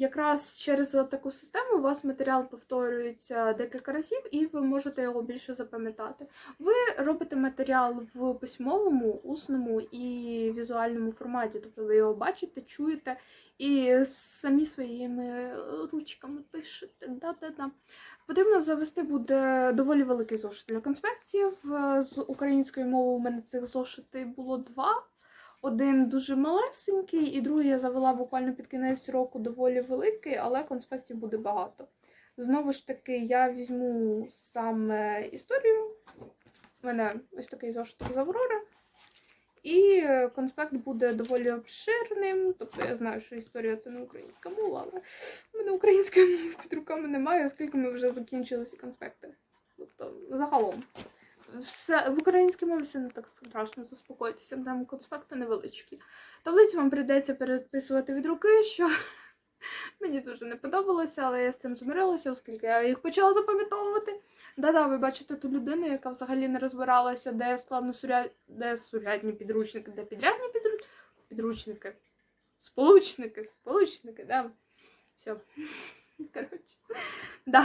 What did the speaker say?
якраз через таку систему у вас матеріал повторюється декілька разів, і ви можете його більше запам'ятати. Ви робите матеріал в письмовому, усному і візуальному форматі, тобто ви його бачите, чуєте і самі своїми ручками пишете. Да-да-да. Потрібно завести буде доволі великий зошит для конспектів. З української мови у мене цих зошитів було два. Один дуже малесенький, і другий я завела буквально під кінець року доволі великий, але конспектів буде багато. Знову ж таки, я візьму саме історію. У мене ось такий зошиток з Аврори. І конспект буде доволі обширним. Тобто я знаю, що історія це не українська мова, але в мене української мови під руками немає, оскільки ми вже закінчили всі конспекти. Тобто, загалом. Все, в українській мові все не так страшно, заспокойтеся, там конспекти невеличкі. Таблиці вам прийдеться переписувати від руки, що мені дуже не подобалося, але я з цим змирилася, оскільки я їх почала запам'ятовувати. Да-да, ви бачите ту людину, яка взагалі не розбиралася, де складно суряд... де сурядні підручники, де підрядні підру... підручники. Сполучники, сполучники, да. Все. Коротше. Да.